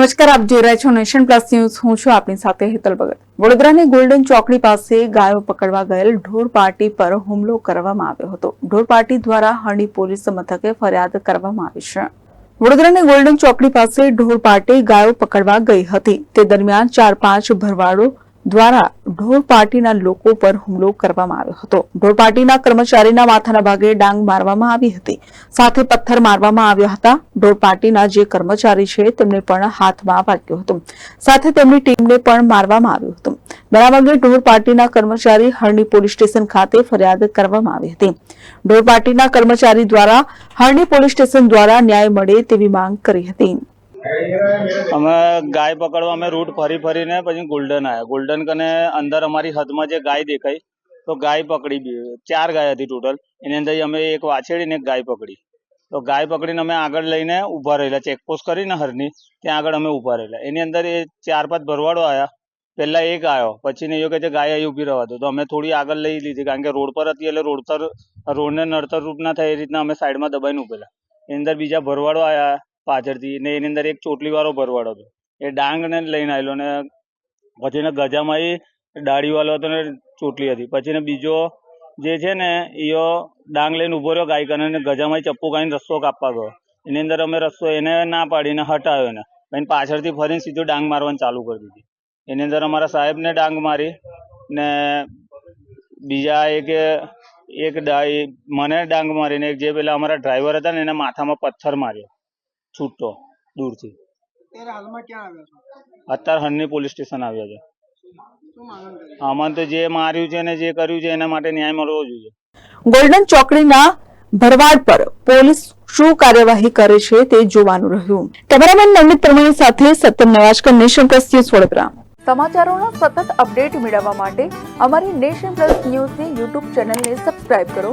નમસ્કાર, આપ જોઈ રહ્યા છો નેશન પ્લસ ન્યૂઝ. હું છું આપની સાથે હેતલ ભગત. વડોદરાની ગોલ્ડન ચોકડી પાસે ગાયો પકડવા ગયેલ ઢોર પાર્ટી પર હુમલો કરવામાં આવ્યો હતો. ઢોર પાર્ટી દ્વારા હરણી પોલીસ મથકે ફરિયાદ કરવામાં આવી છે. વડોદરાની ગોલ્ડન ચોકડી પાસે ઢોર પાર્ટી ગાયો પકડવા ગઈ હતી. તે દરમિયાન ચાર પાંચ ભરવાડો દ્વારા ઢોર પાર્ટીના લોકો પર હુમલો કરવામાં આવ્યો હતો. ઢોર પાર્ટીના કર્મચારીના માથાના ભાગે ડાંગ મારવામાં આવી હતી. સાથે પથ્થર મારવામાં આવ્યા હતા. ઢોર પાર્ટીના જે કર્મચારી છે તેમને પણ હાથમાં વાગ્યો હતો. સાથે તેમની ટીમને પણ મારવામાં આવ્યું હતું. બનાવ ઢોર પાર્ટીના કર્મચારી હરણી પોલીસ સ્ટેશન ખાતે ફરિયાદ કરવામાં આવી હતી. ઢોર પાર્ટીના કર્મચારી દ્વારા હરણી પોલીસ સ્ટેશન દ્વારા ન્યાય મળે તેવી માંગ કરી હતી. અમે ગાય પકડવા, અમે રૂટ ફરી ફરીને પછી ગોલ્ડન આવ્યા ગોલ્ડન કને અંદર અમારી હદમાં જે ગાય દેખાઈ, તો ગાય પકડી ચાર ગાય હતી ટોટલ એની અંદર અમે એક વાછેડી ને એક ગાય પકડી. તો ગાય પકડીને અમે આગળ લઈને ઊભા રહેલા. ચેકપોસ્ટ કરીને હરની, ત્યાં આગળ અમે ઊભા રહેલા. એની અંદર એ ચાર પાંચ ભરવાડો આવ્યા પહેલા એક આવ્યો પછી ને એવું કે છે, ગાય અહીં ઊભી રહેવા દો. તો અમે થોડી આગળ લઈ લીધી, કારણ કે રોડ પર હતી એટલે રોડ પર, રોડને નડતર રૂપ ના થાય એ રીતના અમે સાઈડમાં દબાઈને ઊભેલા. એની અંદર બીજા ભરવાડો આવ્યા પાછળથી ને એની અંદર એક ચોટલી વાળો ભરવાડો હતો. એ ડાંગને લઈને આવેલો ને પછી ને ગજામાં એ દાઢી વાળો હતો ને ચોટલી હતી. પછી ને બીજો જે છે ને, ઈયો ડાંગ લઈને ઊભો રહ્યો ગાય અને ગજામાં ચપ્પુ કાઢીને રસ્તો કાપવા ગયો. એની અંદર અમે રસ્તો એને ના પાડીને હટાવ્યો એને. પછી પાછળથી ફરીને સીધું ડાંગ મારવાનું ચાલુ કરી દીધી. એની અંદર અમારા સાહેબને ડાંગ મારી ને બીજા એક એક મને ડાંગ મારીને એક જે પેલા અમારા ડ્રાઈવર હતા ને એને માથામાં પથ્થર માર્યો. છૂટો દૂરથી. અત્યારે હાલમાં ક્યાં આવ્યા છો? અત્યારે હરની પોલીસ સ્ટેશન આવ્યા છે. શું આમાં તો જે માર્યું છે ને જે કર્યું છે એના માટે ન્યાય મળવો જોઈએ. ગોલ્ડન ચોકડીના ભરવાડ પર પોલીસ શું કાર્યવાહી કરે છે તે જોવાનું રહ્યું. કેમેરામેન નવનીત પરમાણી સાથે Satyam Navajkar nation plus news Vadodara. સમાચારોના સતત અપડેટ મેળવવા માટે અમારી નેશન પ્લસ ન્યૂઝની યુટ્યુબ ચેનલને સબસ્ક્રાઇબ કરો.